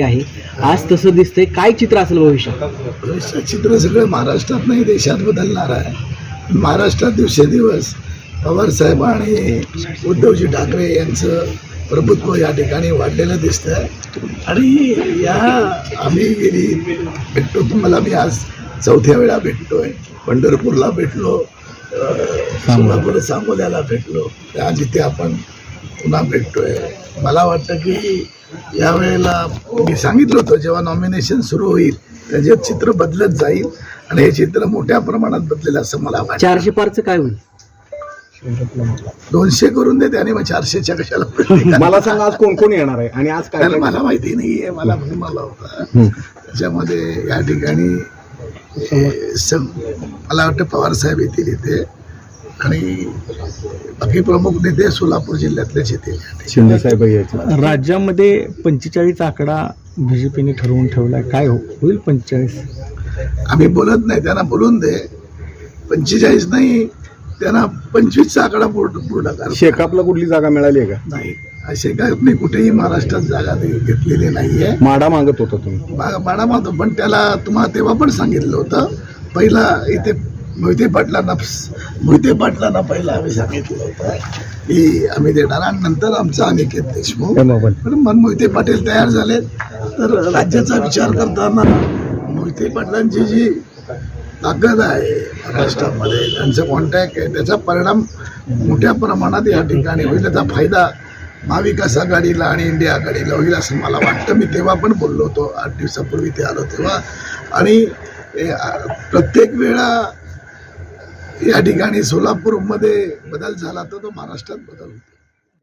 आहे. आज तसं दिसतंय. काय चित्र असेल भविष्यात? भविष्यात चित्र सगळं महाराष्ट्रात नाही देशात बदलणार आहे. महाराष्ट्रात दिवसेंदिवस पवारसाहेब आणि उद्धवजी ठाकरे यांचं प्रभुत्व या ठिकाणी वाढलेलं दिसतंय. आणि या आम्ही गेली भेटतो तुम्हाला मी आज चौथ्या वेळा भेटतोय. पंढरपूरला भेटलो सोलापूर सांगोल्याला भेटलो. आज इथे आपण पुन्हा भेटतोय. मला वाटतं की यावेळेला मी सांगितलं होतं जेव्हा नॉमिनेशन सुरू होईल त्याच्यात चित्र बदलत जाईल आणि हे चित्र मोठ्या प्रमाणात बदलेल असं मला वाटतं. चारशे पारचं काय होईल? दोनशे करून देते आणि मग चारशेच्या कशाला मला सांगा आज कोण कोण येणार आहे? आणि आज काय कारण मला माहिती नाहीये मला मला होता. त्याच्यामध्ये या ठिकाणी हे सग मला वाटतं पवार साहेब येतील इथे. आणि बाकी प्रमुख नेते सोलापूर जिल्ह्यातलेच येतील या ठिकाणी. शिंदे साहेब यायचे राज्यामध्ये पंचेचाळीस आकडा बीजेपीने ठरवून ठेवलाय. काय हो होईल पंचेचाळीस? आम्ही बोलत नाही त्यांना बोलून दे. पंचेचाळीस नाही त्यांना पंचवीसचा आकडा पूर्ण पूर्ण करा. शेकापला कुठली जागा मिळाली आहे का? नाही. असे काय मी कुठेही महाराष्ट्रात जागा घेतलेली नाहीये. माडा मागत होता तुम्ही. बाळा मातो पण त्याला तुम्हाला तेव्हा पण सांगितलं होतं. पहिला इथे मोहिते पाटलांना मोहिते पाटलांना पहिला आम्ही सांगितलं होतं. की आम्ही देणार आणि नंतर आमचा अनिकेत देशमुख. पण मन मोहिते पाटील तयार झाले. तर राज्याचा विचार करताना मोहिते पाटलांची जी ताकद आहे महाराष्ट्रामध्ये त्यांचं कॉन्टॅक्ट आहे त्याचा परिणाम मोठ्या प्रमाणात या ठिकाणी होईल. त्याचा फायदा महाविकास आघाडीला आणि इंडिया आघाडीला होईल असं मला वाटतं. मी तेव्हा पण बोललो होतो आठ दिवसापूर्वी ते आलो तेव्हा. आणि प्रत्येक वेळा या ठिकाणी सोलापूरमध्ये बदल झाला तर तो महाराष्ट्रात बदल होतो.